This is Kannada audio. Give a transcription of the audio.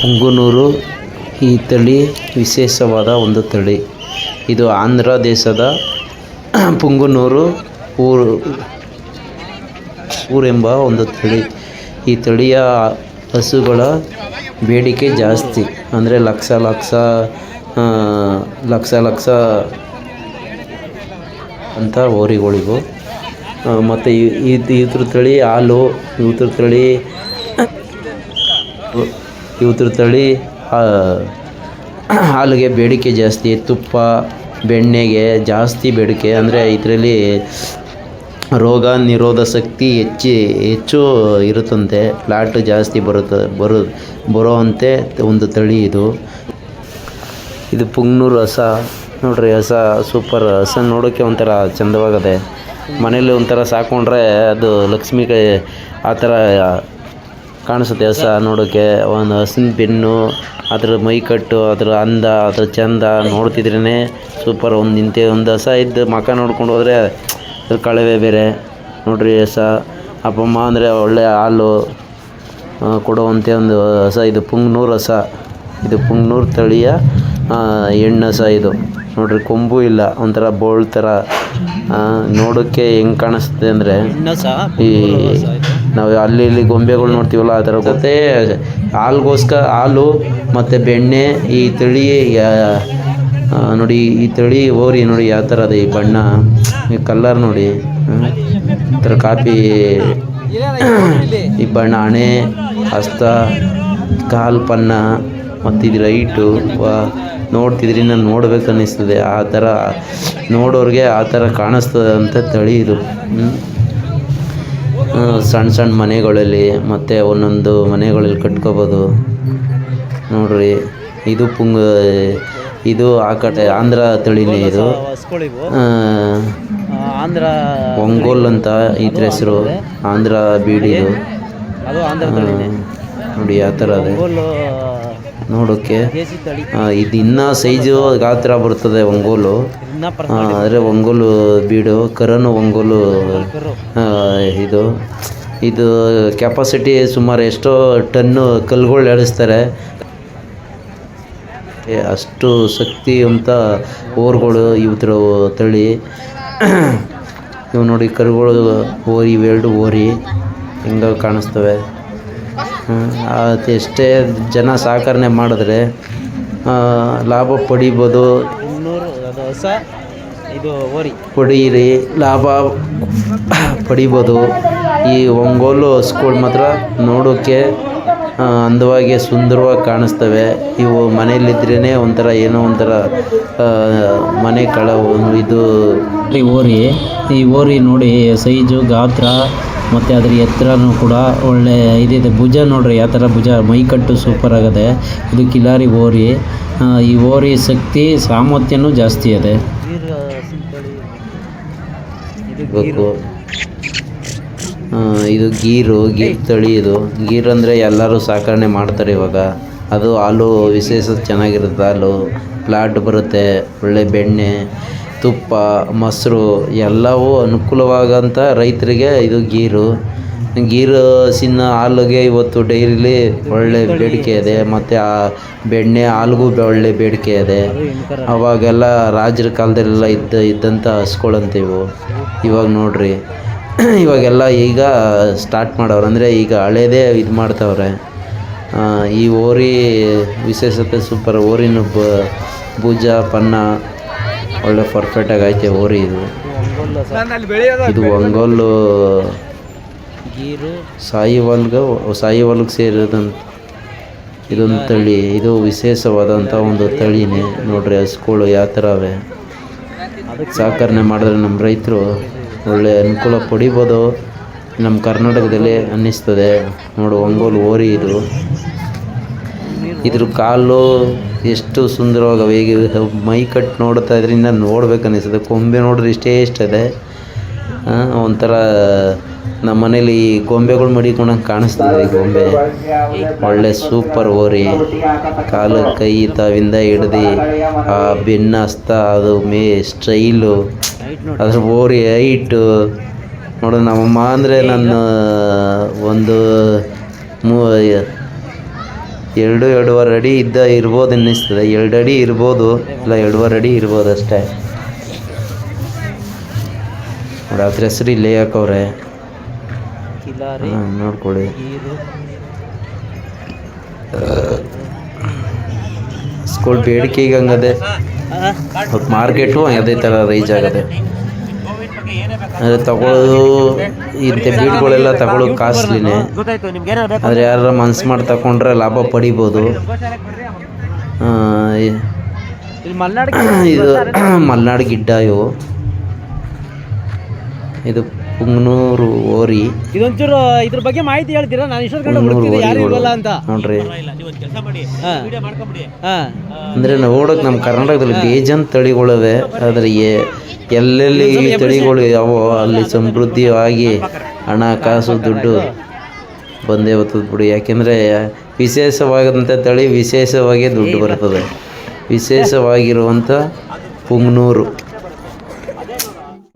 ಪುಂಗನೂರು ಈ ತಳಿ ವಿಶೇಷವಾದ ಒಂದು ತಳಿ. ಇದು ಆಂಧ್ರ ದೇಶದ ಪುಂಗನೂರು ಊರು, ಊರೆಂಬ ಒಂದು ತಳಿ. ಈ ತಳಿಯ ಹಸುಗಳ ಬೇಡಿಕೆ ಜಾಸ್ತಿ. ಅಂದರೆ ಲಕ್ಷ ಲಕ್ಷ ಲಕ್ಷ ಲಕ್ಷ ಅಂತ ಹೋರಿಗಳಿಗೂ ಮತ್ತು ಇದ್ರ ತಳಿ ಹಾಲು ಇದ್ರ ತಳಿ ಇವ್ರ ತಳಿ ಹಾಲಿಗೆ ಬೇಡಿಕೆ ಜಾಸ್ತಿ, ತುಪ್ಪ, ಬೆಣ್ಣೆಗೆ ಜಾಸ್ತಿ ಬೇಡಿಕೆ. ಅಂದರೆ ಇದರಲ್ಲಿ ರೋಗ ನಿರೋಧ ಶಕ್ತಿ ಹೆಚ್ಚಿ, ಹೆಚ್ಚು ಇರುತ್ತಂತೆ. ಫ್ಲ್ಯಾಟ್ ಜಾಸ್ತಿ ಬರುತ್ತೆ, ಬರು, ಬರೋವಂತೆ ಒಂದು ತಳಿ ಇದು. ಇದು ಪುಂಗ್ನೂರು ಹಸ ನೋಡ್ರಿ ಹಸ ಸೂಪರ್. ಹಸ ನೋಡೋಕ್ಕೆ ಒಂಥರ ಚಂದವಾಗದೆ. ಮನೇಲಿ ಒಂಥರ ಸಾಕೊಂಡ್ರೆ ಅದು ಲಕ್ಷ್ಮಿ ಆ ಥರ ಕಾಣಿಸುತ್ತೆ. ಹೊಸ ನೋಡೋಕ್ಕೆ ಒಂದು ಹಸಿನ ಬೆನ್ನು ಅದ್ರ ಮೈಕಟ್ಟು ಅದ್ರ ಅಂದ ಅದರ ಚಂದ ನೋಡ್ತಿದ್ರೇ ಸೂಪರ್. ಒಂದು ನಿಂತೆ ಒಂದು ಹಸ ಇದ್ದು ಮಕ ನೋಡ್ಕೊಂಡು ಹೋದರೆ ಅದ್ರ ಕಳವೆ ಬೇರೆ. ನೋಡ್ರಿ ಹಸ ಅಪ್ಪಮ್ಮ ಅಂದರೆ ಒಳ್ಳೆ ಹಾಲು ಕೊಡುವಂತೆ ಒಂದು ಹಸ ಇದು ಪುಂಗ್ನೂರು ಹಸ. ಇದು ಪುಂಗ್ನೂರು ತಳಿಯ ಹೆಣ್ಣು ಹಸ ಇದು. ನೋಡ್ರಿ ಕೊಂಬು ಇಲ್ಲ ಒಂಥರ ಬೋಳ್ ಥರ ನೋಡೋಕ್ಕೆ ಹೆಂಗೆ ಕಾಣಿಸ್ತದೆ ಅಂದರೆ ಈ ನಾವು ಅಲ್ಲಿ ಇಲ್ಲಿ ಗೊಂಬೆಗಳು ನೋಡ್ತೀವಲ್ಲ ಆ ಥರ ಗೊತ್ತೇ ಹಾಲ್ಗೋಸ್ಕರ ಹಾಲು ಮತ್ತು ಬೆಣ್ಣೆ ಈ ತಳಿ ಯಾ- ನೋಡಿ ಈ ತಳಿ ಓರಿ ನೋಡಿ ಯಾವ ಥರ ಅದ ಈ ಬಣ್ಣ. ಈ ಕಲ್ಲರ್ ನೋಡಿ ಒಂಥರ ಈ ಥರ ಕಾಪಿ. ಈ ಬಣ್ಣ ಹಣೆ ಹಸ್ತ ಕಾಲು ಪನ್ನ. ಮತ್ತು ಇದು ಲೈಟು ವಾ ನೋಡ್ತಿದ್ರಿ ನಾನು ನೋಡ್ಬೇಕು ಅನ್ನಿಸ್ತದೆ. ಆ ಥರ ನೋಡೋರಿಗೆ ಆ ಥರ ಕಾಣಿಸ್ತದೆ ಅಂತ ತಳಿ ಇದು. ಸಣ್ಣ ಸಣ್ಣ ಮನೆಗಳಲ್ಲಿ ಮತ್ತು ಒಂದೊಂದು ಮನೆಗಳಲ್ಲಿ ಕಟ್ಕೋಬೋದು. ನೋಡ್ರಿ ಇದು ಪುಂಗ ಇದು ಆ ಕಡೆ ಆಂಧ್ರ ತಳಿನೇ ಇದು. ಆಂಧ್ರ ಒಂಗೋಲ್ ಅಂತ ಇದ್ರ ಹೆಸರು. ಆಂಧ್ರ ಬೀಡಿ ಇದು ಆ, ನೋಡಿ ಯಾವ ಥರ ಅದೇ. ಆ, ಇದು ಇನ್ನೂ ಸೈಜು ಗಾತ್ರ ಬರ್ತದೆ ಒಂಗೋಲು. ಆದರೆ ಒಂಗೋಲು ಬೀಡು ಕರನು ಒಂಗೋಲು ಇದು. ಇದು ಕೆಪಾಸಿಟಿ ಸುಮಾರು ಎಷ್ಟೋ ಟನ್ನು ಕಲ್ಲುಗಳು ಎಳಿಸ್ತಾರೆ. ಅಷ್ಟು ಶಕ್ತಿ ಅಂತ ಓರ್ಗಳು ಇವತ್ತರ ತಳಿ. ಇವು ನೋಡಿ ಕರುಗಳು ಓರಿ ಇವೆರಡು ಓರಿ ಹಿಂಗ ಕಾಣಿಸ್ತವೆ. ಅದು ಎಷ್ಟೇ ಜನ ಸಹಕರಣೆ ಮಾಡಿದ್ರೆ ಲಾಭ ಪಡಿಬೋದು. ಹೊಸ ಇದು ಓರಿ ಪಡೀರಿ ಲಾಭ ಪಡಿಬೋದು. ಈ ಒಂಗೋಲು ಹಸ್ಗಳು ಮಾತ್ರ ನೋಡೋಕ್ಕೆ ಅಂದವಾಗಿ ಸುಂದರವಾಗಿ ಕಾಣಿಸ್ತವೆ. ಇವು ಮನೆಯಲ್ಲಿದ್ರೇ ಒಂಥರ ಏನೋ ಒಂಥರ ಮನೆ ಕಳ ಇದು ಈ ಓರಿ ಈ ಓರಿ ನೋಡಿ ಸೈಜು ಗಾತ್ರ ಮತ್ತು ಅದ್ರ ಎತ್ತರನೂ ಕೂಡ ಒಳ್ಳೆ ಇದಿದೆ. ಭುಜ ನೋಡ್ರಿ ಯಾವ ಥರ ಭುಜ ಮೈಕಟ್ಟು ಸೂಪರ್ ಆಗದೆ. ಇದು ಕಿಲಾರಿ ಓರಿ. ಈ ಓರಿ ಶಕ್ತಿ ಸಾಮರ್ಥ್ಯನೂ ಜಾಸ್ತಿ ಇದೆ. ಇದು ಗೀರು, ಗೀರ್ ತಳಿ ಇದು. ಗೀರ್ ಅಂದರೆ ಎಲ್ಲರೂ ಸಾಕಣೆ ಮಾಡ್ತಾರೆ ಇವಾಗ. ಅದು ಹಾಲು ವಿಶೇಷ ಚೆನ್ನಾಗಿರುತ್ತೆ, ಹಾಲು. ಪ್ಲಾಟ್ ಬರುತ್ತೆ, ಒಳ್ಳೆ ಬೆಣ್ಣೆ, ತುಪ್ಪ, ಮೊಸರು, ಎಲ್ಲವೂ ಅನುಕೂಲವಾಗಂಥ ರೈತರಿಗೆ ಇದು ಗೀರು. ಗೀರು, ಸಿನ್ನ ಹಾಲಿಗೆ ಇವತ್ತು ಡೈರಿಲಿ ಒಳ್ಳೆ ಬೇಡಿಕೆ ಇದೆ. ಮತ್ತು ಆ ಬೆಣ್ಣೆ ಹಾಲಿಗೂ ಒಳ್ಳೆ ಬೇಡಿಕೆ ಇದೆ. ಅವಾಗೆಲ್ಲ ರಾಜರ ಕಾಲದಲ್ಲೆಲ್ಲ ಇದ್ದ ಇದ್ದಂಥ ಹಸ್ಗಳಂತೆ ಇವು ಇವಾಗ ನೋಡ್ರಿ. ಇವಾಗೆಲ್ಲ ಈಗ ಸ್ಟಾರ್ಟ್ ಮಾಡವ್ರೆ ಅಂದರೆ ಈಗ ಹಳೇದೇ ಇದು ಮಾಡ್ತವ್ರೆ. ಈ ಓರಿ ವಿಶೇಷತೆ ಸೂಪರ್ ಓರಿನ ಬ ಭುಜ ಪನ್ನ ಒಳ್ಳೆ ಪರ್ಫೆಕ್ಟಾಗಿ ಐತೆ ಓರಿ ಇದು. ಇದು ಒಂಗೋಲು ಸಾಯಿವಾಲ್ಗೆ ಸಾಯಿವಾಲ್ಗೆ ಸೇರಿದಂತ ಇದೊಂದು ತಳಿ. ಇದು ವಿಶೇಷವಾದಂಥ ಒಂದು ತಳಿನೇ. ನೋಡ್ರಿ ಹಸುಗಳು ಯಾವ ಥರ ಅವೆ. ಸಾಕಣೆ ಮಾಡಿದ್ರೆ ನಮ್ಮ ರೈತರು ಒಳ್ಳೆ ಅನುಕೂಲ ಪಡಿಬೋದು. ನಮ್ಮ ಕರ್ನಾಟಕದಲ್ಲಿ ಅನ್ನಿಸ್ತದೆ. ನೋಡು ಒಂಗೋಲು ಓರಿ ಇದು. ಇದ್ರ ಕಾಲು ಎಷ್ಟು ಸುಂದರವಾಗವೆ ಈಗ ಮೈ ಕಟ್ ನೋಡ್ತಾ ಇದ್ರಿಂದ ನೋಡ್ಬೇಕು ಅನ್ನಿಸ್ತದೆ ಕೊಂಬೆ ನೋಡಿದ್ರೆ ಇಷ್ಟೇ ಇಷ್ಟದೆ. ಒಂಥರ ನಮ್ಮ ಮನೇಲಿ ಗೊಂಬೆಗಳು ಮಡಿಕೊಂಡಂಗೆ ಕಾಣಿಸ್ತದೆ ಗೊಂಬೆ. ಒಳ್ಳೆ ಸೂಪರ್ ಓರಿ. ಕಾಲು, ಕೈ, ತಾವಿಂದ ಹಿಡ್ದು, ಆ ಬೆನ್ನ ಹಸ್ತ, ಅದು ಮೇ, ಸ್ಟೈಲು. ಅದ್ರ ಓರಿ ಹೈಟು. ನೋಡು ನಮ್ಮಮ್ಮ ಅಂದರೆ ನನ್ನ ಒಂದು ಮೂ, ಎರಡು, ಎರಡೂವರೆ ಅಡಿ ಇದ್ದ ಇರ್ಬೋದು ಅನ್ನಿಸ್ತದೆ. ಎರಡು ಅಡಿ ಇರ್ಬೋದು, ಇಲ್ಲ, ಎರಡೂವರೆ ಅಡಿ ಇರ್ಬೋದು ಅಷ್ಟೇ. ನೋಡಿ ಅದ್ರ ಹೆಸರು ಇಲ್ಲೇ ಹಾಕವ್ರೆ ನೋಡ್ಕೊಳ್ಳಿ. ಸ್ಕೂಲ್ ಬೇಡಿಕೆ ಈಗ ಹಂಗದೆ ಮಾರ್ಕೆಟು ಅದೇ ಥರ ರೈಜ್ ಆಗದೆ. ಅಂದರೆ ತಗೊಳ್ಳೋದು ಇಂಥ ಬೀಡ್ಗಳೆಲ್ಲ ತಗೊಳ್ಳೋದು ಕಾಸ್ಟ್ಲಿನೇ. ಆದರೆ ಯಾರು ಮನ್ಸು ಮಾಡಿ ತಗೊಂಡ್ರೆ ಲಾಭ ಪಡಿಬೋದು. ಇದು ಮಲ್ನಾಡು ಗಿಡ್ಡ ಇವು. ಇದು ಪುಂಗನೂರು ಓರಿ. ಇದೊಂಚೂರು ಇದ್ರ ಬಗ್ಗೆ ಮಾಹಿತಿ ಹೇಳ್ತೀರಾ? ನಾನು ಇಷ್ಟೊಂದು ಹುಡುಕ್ತಿದ್ದೆ ಯಾರು ಇಲ್ಲ ಇಲ್ವಲ್ಲ ಅಂತ. ನೋಡ್ರಿ. ಅಂದ್ರೆ ನಾವು ಅಂದರೆ ನೋಡೋಕೆ ನಮ್ಮ ಕರ್ನಾಟಕದಲ್ಲಿ ಬೇಜನ್ ತಳಿಗಳಿವೆ ಆದರೆ ಎಲ್ಲೆಲ್ಲಿ ಈ ತಳಿಗಳು ಯಾವೋ ಅಲ್ಲಿ ಸಮೃದ್ಧಿಯಾಗಿ ಹಣ ಕಾಸು ದುಡ್ಡು ಬಂದೇ ಬರ್ತದೆ ಬಿಡಿ. ಯಾಕೆಂದರೆ ವಿಶೇಷವಾದಂಥ ತಳಿ ವಿಶೇಷವಾಗಿ ದುಡ್ಡು ಬರ್ತದೆ. ವಿಶೇಷವಾಗಿರುವಂಥ ಪುಂಗ್ನೂರು.